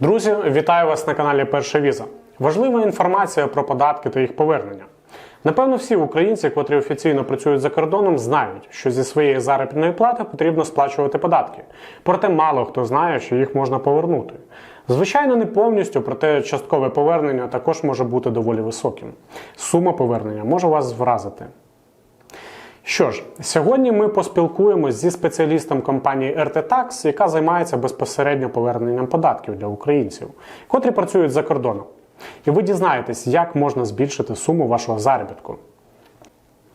Друзі, вітаю вас на каналі Перша Віза. Важлива інформація про податки та їх повернення. Напевно, всі українці, котрі офіційно працюють за кордоном, знають, що зі своєї заробітної плати потрібно сплачувати податки. Проте мало хто знає, що їх можна повернути. Звичайно, не повністю, проте часткове повернення також може бути доволі високим. Сума повернення може вас вразити. Що ж, сьогодні ми поспілкуємось зі спеціалістом компанії RT яка займається безпосередньо поверненням податків для українців, котрі працюють за кордоном. І ви дізнаєтесь, як можна збільшити суму вашого заробітку.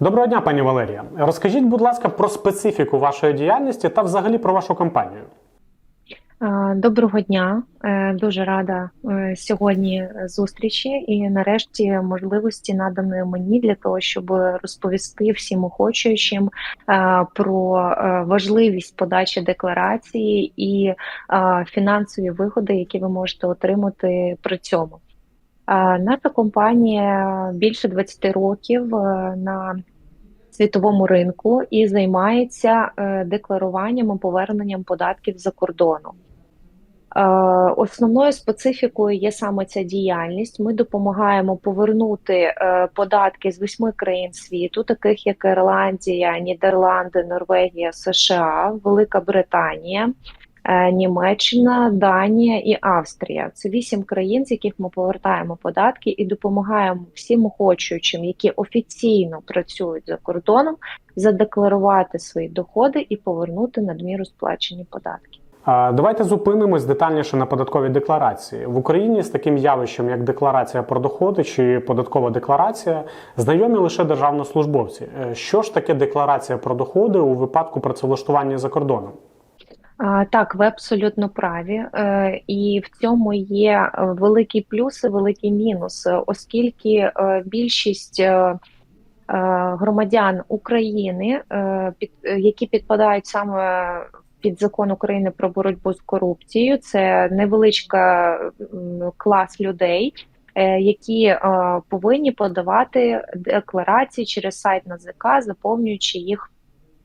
Доброго дня, пані Валерія. Розкажіть, будь ласка, про специфіку вашої діяльності та взагалі про вашу компанію. Доброго дня, Е, дуже рада е, сьогодні зустрічі і нарешті можливості наданої мені для того, щоб розповісти всім охочуючим е, про важливість подачі декларації і фінансові вигоди, які ви можете отримати при цьому. Наша компанія більше 20 років на світовому ринку і займається декларуванням і поверненням податків за кордоном. Е, Основною специфікою є саме ця діяльність. Ми допомагаємо повернути е, податки з восьми країн світу, таких як Ірландія, Нідерланди, Норвегія, США, Велика Британія, е, Німеччина, Данія і Австрія. Це вісім країн, з яких ми повертаємо податки і допомагаємо всім охочуючим, які офіційно працюють за кордоном, задекларувати свої доходи і повернути надміру сплачені податки. Давайте зупинимось детальніше на податковій декларації. В Україні з таким явищем, як декларація про доходи чи податкова декларація, знайомі лише державнослужбовці. Е, Що ж таке декларація про доходи у випадку працевлаштування за кордоном? Так, ви абсолютно праві, Е, і в цьому є е, великий плюс і великий мінус, оскільки більшість громадян України, які підпадають саме під закон України про боротьбу з корупцією, це невеличка клас людей. е, Які е, повинні подавати декларації через сайт НАЗК, заповнюючи їх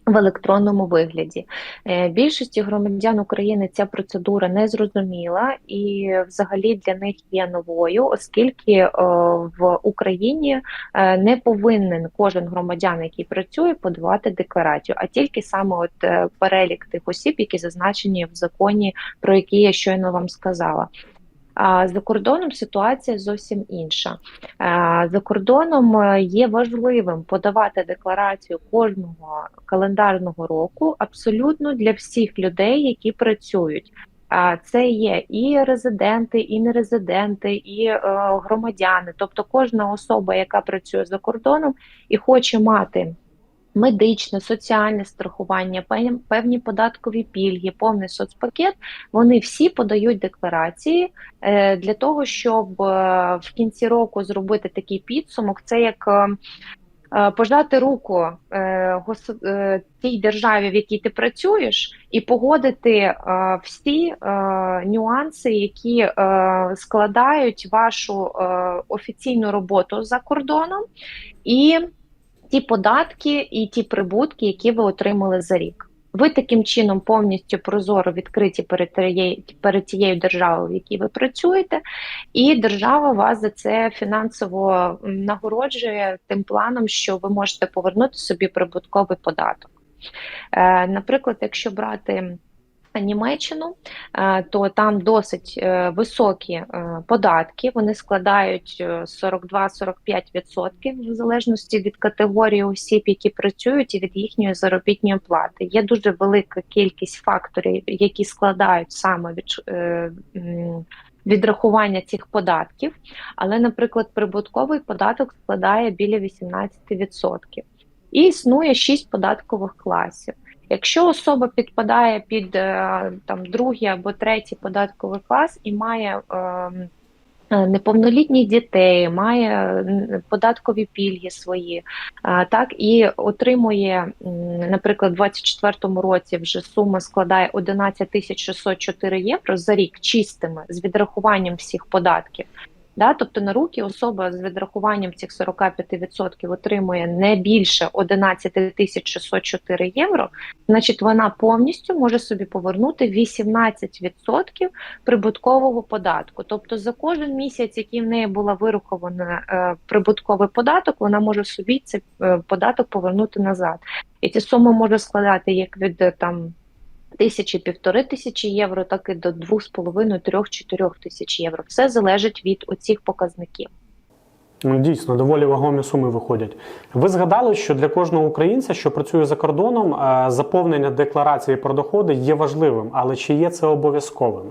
в електронному вигляді. Е, Більшості громадян України ця процедура не зрозуміла і взагалі для них є новою, оскільки е, в Україні е, не повинен кожен громадян, який працює, подавати декларацію, а тільки саме от перелік тих осіб, які зазначені в законі, про які я щойно вам сказала. За кордоном ситуація зовсім інша. За кордоном е, є важливим подавати декларацію кожного календарного року абсолютно для всіх людей, які працюють. Це є і резиденти, і нерезиденти, і е, громадяни, тобто кожна особа, яка працює за кордоном і хоче мати медичне, соціальне страхування, певні податкові пільги, повний соцпакет, вони всі подають декларації е, для того, щоб е, в кінці року зробити такий підсумок. Це як е, пожати руку тій державі, в якій ти працюєш, і погодити всі нюанси, які складають вашу офіційну роботу за кордоном, і ті податки і ті прибутки, які ви отримали за рік. Ви таким чином повністю прозоро відкриті перед тією, перед тією державою, в якій ви працюєте, і держава вас за це фінансово нагороджує тим планом, що ви можете повернути собі прибутковий податок. Е, Наприклад, якщо брати Німеччину, е, то там досить е, високі е, податки, вони складають е, 42-45% в залежності від категорії осіб, які працюють, і від їхньої заробітної плати. Є дуже велика кількість факторів, які складають саме від відрахування цих податків. Але, наприклад, прибутковий податок складає біля 18%. І існує 6 податкових класів. Якщо особа підпадає під е, там другий або третій податковий клас і має ем, е, неповнолітніх дітей, має податкові пільги свої, е, так і отримує, наприклад, у 2024 році вже сума складає 11 тисяч 604 євро за рік чистими з відрахуванням всіх податків. Да, тобто на руки особа з відрахуванням цих 45% отримує не більше 11 тисяч 604 євро, значить вона повністю може собі повернути 18% прибуткового податку. Тобто за кожен місяць, який в неї була вирахована е, прибутковий податок, вона може собі цей е, податок повернути назад. І ці суми може складати як від е, там тисячі півтори тисячі євро, так і до двох з половиною трьох-чотирьох тисяч євро. Все залежить від оцих показників. Ну, Дійсно, доволі вагомі суми виходять. Ви згадали, що для кожного українця, що працює за кордоном, е, заповнення декларації про доходи є важливим, але чи є це обов'язковим?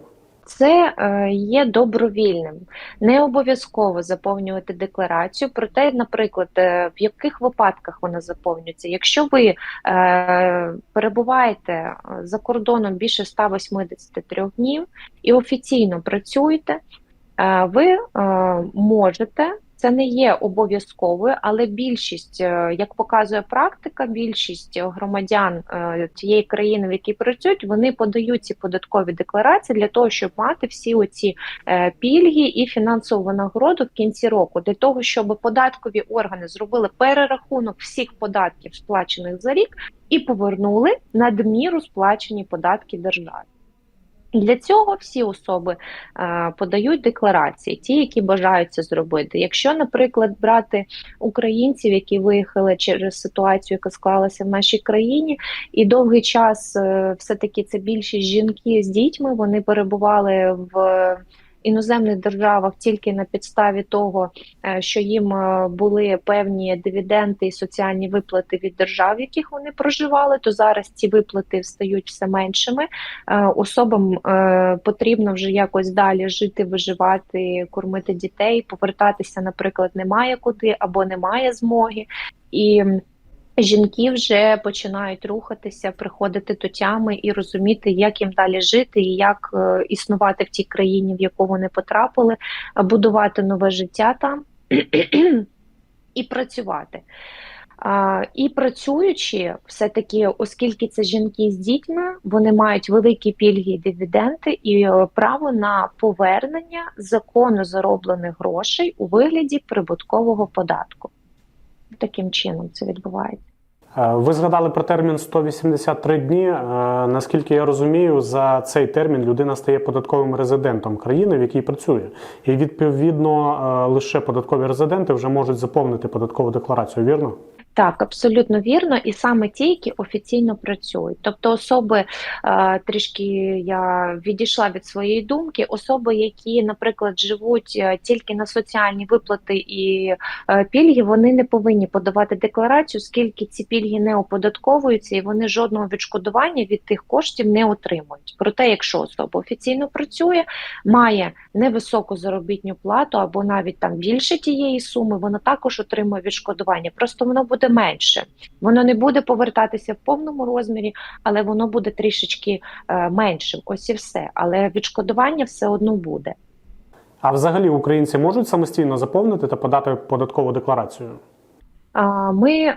Це е, є добровільним. Не обов'язково заповнювати декларацію. Проте, наприклад, е, в яких випадках вона заповнюється. Якщо ви е, перебуваєте за кордоном більше 183 днів і офіційно працюєте, ви можете. Це не є обов'язковою, але більшість, е, як показує практика, більшість громадян е, тієї країни, в якій працюють, вони подають ці податкові декларації для того, щоб мати всі оці е, пільги і фінансову винагороду в кінці року, для того, щоб податкові органи зробили перерахунок всіх податків, сплачених за рік, і повернули надміру сплачені податки державі. Для цього всі особи е, подають декларації, ті, які бажають це зробити. Якщо, наприклад, брати українців, які виїхали через ситуацію, яка склалася в нашій країні, і довгий час е, все-таки це більшість жінки з дітьми, вони перебували в іноземних державах тільки на підставі того, е, що їм е, були певні дивіденди і соціальні виплати від держав, в яких вони проживали, то зараз ці виплати стають все меншими. Е, Особам потрібно вже якось далі жити, виживати, кормити дітей, повертатися, наприклад, немає куди або немає змоги. І жінки вже починають рухатися, приходити до тями і розуміти, як їм далі жити і як е, існувати в тій країні, в яку вони потрапили, будувати нове життя там і працювати. І працюючи, все-таки, оскільки це жінки з дітьми, вони мають великі пільги і дивіденди і е, право на повернення законно зароблених грошей у вигляді прибуткового податку. Таким чином це відбувається. Е, Ви згадали про термін 183 дні. Е, Наскільки я розумію, за цей термін людина стає податковим резидентом країни, в якій працює, і відповідно е, лише податкові резиденти вже можуть заповнити податкову декларацію. Вірно? Так, абсолютно вірно, і саме ті, які офіційно працюють. Тобто, особи е, трішки я відійшла від своєї думки, особи, які, наприклад, живуть е, тільки на соціальні виплати і е, пільги, вони не повинні подавати декларацію, оскільки ці пільги не оподатковуються і вони жодного відшкодування від тих коштів не отримують. Проте, якщо особа офіційно працює, має невисоку заробітну плату або навіть там більше тієї суми, вона також отримує відшкодування. Просто воно буде менше. Воно не буде повертатися в повному розмірі, але воно буде трішечки е, меншим. Ось і все. Але відшкодування все одно буде. А взагалі українці можуть самостійно заповнити та подати податкову декларацію? Ми, е,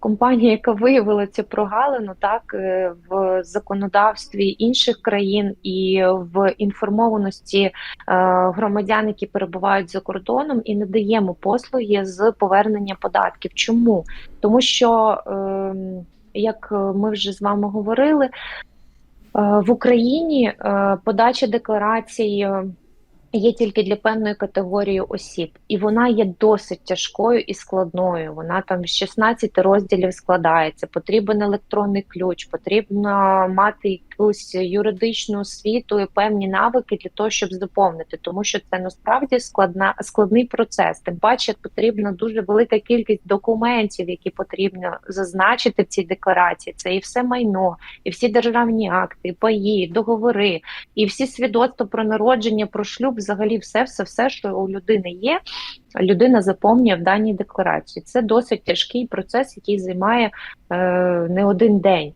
компанія, яка виявила цю прогалину, так е, в законодавстві інших країн і в інформованості е, громадян, які перебувають за кордоном, і надаємо послуги з повернення податків. Чому? Тому що, ем, як ми вже з вами говорили, в Україні подача декларацій. Є тільки для певної категорії осіб, і вона є досить тяжкою і складною. Вона там з 16 розділів складається. Потрібен електронний ключ, потрібно мати якусь юридичну освіту і певні навики для того, щоб заповнити, тому що це насправді складна складний процес. Тим паче потрібна дуже велика кількість документів, які потрібно зазначити в цій декларації. Це і все майно, і всі державні акти, паї, договори, і всі свідоцтва про народження, про шлюб, взагалі, все, все, все, що у людини є, людина заповнює в даній декларації. Це досить тяжкий процес, який займає е, не один день.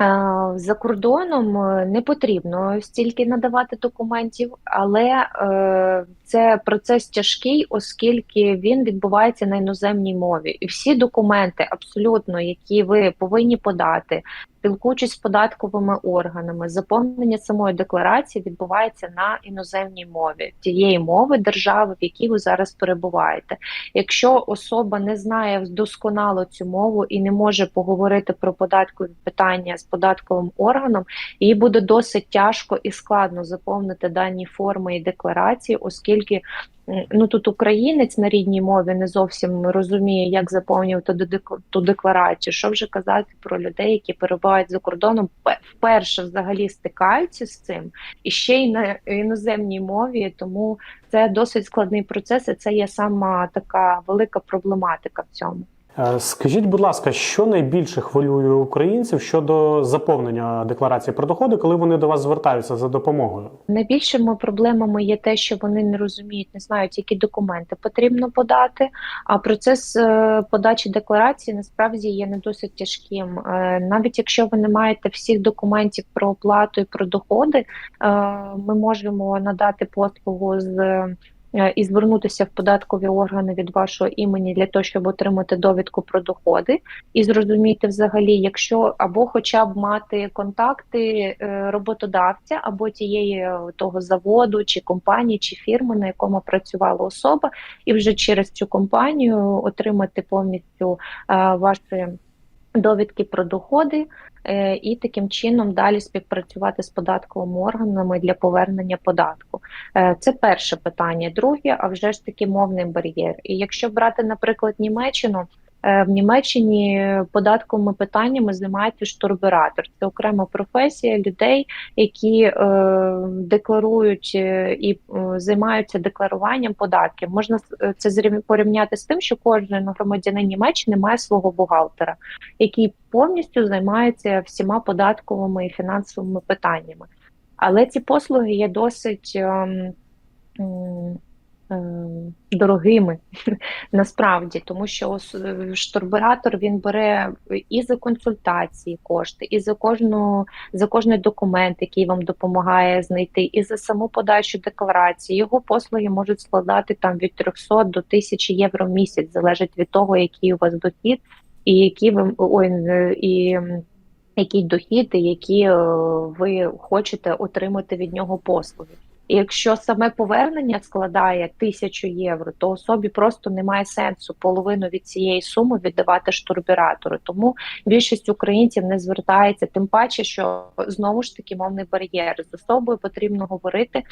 Е, За кордоном е, не потрібно стільки надавати документів, але е, це процес тяжкий, оскільки він відбувається на іноземній мові. І всі документи, абсолютно, які ви повинні подати, спілкуючись з податковими органами, заповнення самої декларації відбувається на іноземній мові тієї мови держави, в якій ви зараз перебуваєте. Якщо особа не знає досконало цю мову і не може поговорити про податкові питання з податковим органом, їй буде досить тяжко і складно заповнити дані форми і декларації, оскільки ну тут українець на рідній мові не зовсім розуміє, як заповнювати ту дек- декларацію. Що вже казати про людей, які перебувають за кордоном, вперше взагалі стикаються з цим, і ще й на іноземній мові, тому це досить складний процес, і це є сама така велика проблематика в цьому. Е, Скажіть, будь ласка, що найбільше хвилює українців щодо заповнення декларації про доходи, коли вони до вас звертаються за допомогою? Найбільшими проблемами є те, що вони не розуміють, не знають, які документи потрібно подати. А процес е, подачі декларації насправді є не досить тяжким. Е, Навіть якщо ви не маєте всіх документів про оплату і про доходи, ми можемо надати послугу з. Е, І звернутися в податкові органи від вашого імені для того, щоб отримати довідку про доходи, і зрозуміти взагалі, якщо або хоча б мати контакти е, роботодавця, або тієї е, того заводу, чи компанії, чи фірми, на якому працювала особа, і вже через цю компанію отримати повністю ваші довідки про доходи, і таким чином далі співпрацювати з податковими органами для повернення податку. Е, Це перше питання. Друге, а вже ж таки мовний бар'єр. І якщо брати, наприклад, Німеччину. Е, В Німеччині податковими питаннями займається штурбюратор. Це окрема професія людей, які е, декларують е, і займаються декларуванням податків. Можна це порівняти з тим, що кожен громадянин Німеччини має свого бухгалтера, який повністю займається всіма податковими і фінансовими питаннями. Але ці послуги є досить ем, дорогими насправді, тому що е, штурбуратор він бере і за консультації кошти, і за кожну за кожний документ, який вам допомагає знайти, і за саму подачу декларації. Його послуги можуть складати там від 300 до 1000 євро в місяць, залежить від того, який у вас дохід, і які ви ой, е, і який дохід, і які е, ви хочете отримати від нього послуги. І якщо саме повернення складає тисячу євро, то особі просто немає сенсу половину від цієї суми віддавати штурбюратору. Тому більшість українців не звертається, тим паче, що знову ж таки мовний бар'єр з особою потрібно говорити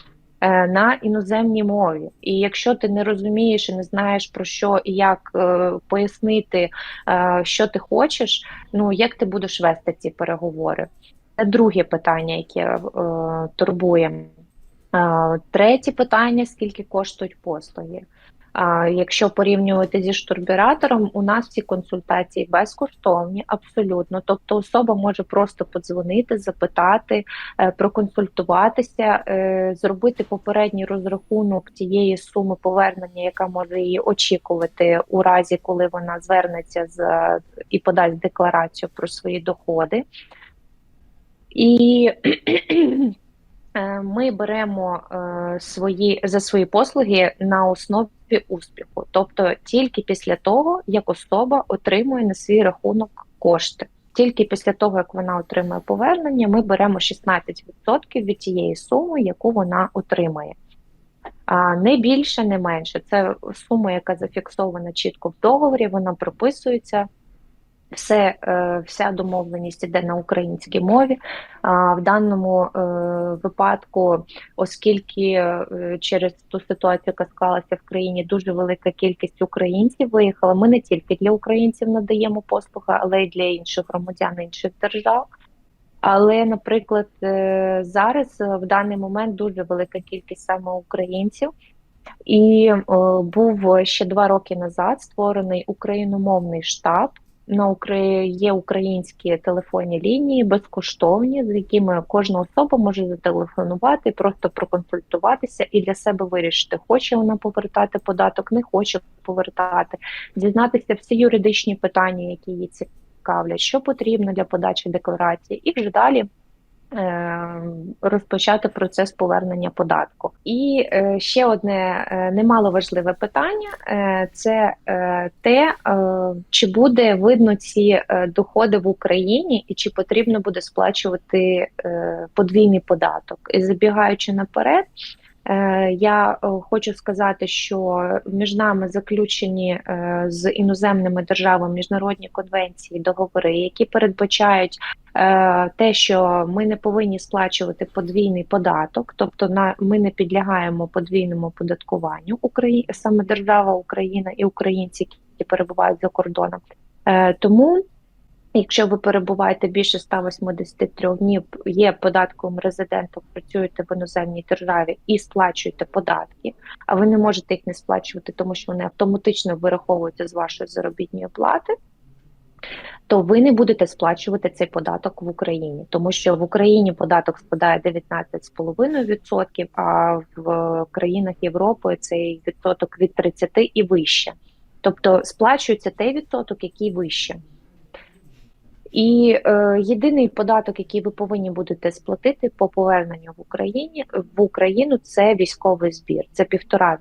е, на іноземній мові. І якщо ти не розумієш і не знаєш про що і як е, пояснити, е, що ти хочеш, ну як ти будеш вести ці переговори? Це друге питання, яке е, турбує. Третє питання: скільки коштують послуги? Якщо порівнювати зі штурбюратором, у нас ці консультації безкоштовні, абсолютно. Тобто особа може просто подзвонити, запитати, е, проконсультуватися, е, зробити попередній розрахунок тієї суми повернення, яка може її очікувати у разі, коли вона звернеться з і подасть декларацію про свої доходи. І Ми беремо е, свої за свої послуги на основі успіху, тобто тільки після того, як особа отримує на свій рахунок кошти. Тільки після того, як вона отримує повернення, ми беремо 16% від тієї суми, яку вона отримає. А не більше, не менше. Це сума, яка зафіксована чітко в договорі, вона прописується. Все, е, вся домовленість іде на українській мові. В даному е, випадку, оскільки е, через ту ситуацію, яка склалася в країні, дуже велика кількість українців виїхала. Ми не тільки для українців надаємо послуги, але й для інших громадян інших держав. Але, наприклад, зараз в даний момент дуже велика кількість саме українців. І е, був ще два роки назад створений україномовний штаб. На укра є українські телефонні лінії безкоштовні, з якими кожна особа може зателефонувати, просто проконсультуватися і для себе вирішити, хоче вона повертати податок, не хоче повертати, дізнатися всі юридичні питання, які її цікавлять, що потрібно для подачі декларації, і вже далі розпочати процес повернення податку. І е, ще одне е, немало важливе питання е, це е, те, е, чи буде видно ці е, доходи в Україні, і чи потрібно буде сплачувати е, подвійний податок. І забігаючи наперед. Е, Я е, хочу сказати, що між нами заключені е, з іноземними державами міжнародні конвенції, договори, які передбачають те, що ми не повинні сплачувати подвійний податок, тобто на ми не підлягаємо подвійному податкуванню Украї... саме держава Україна і українці, які перебувають за кордоном. Тому Якщо ви перебуваєте більше 183 днів, є податковим резидентом, працюєте в іноземній державі і сплачуєте податки, а ви не можете їх не сплачувати, тому що вони автоматично вираховуються з вашої заробітної плати, то ви не будете сплачувати цей податок в Україні, тому що в Україні податок складає 19,5%, а в країнах Європи цей відсоток від 30 і вище. Тобто сплачується той відсоток, який вище. І е, єдиний податок, який ви повинні будете сплатити по поверненню в Україні в Україну, це військовий збір. Це півтора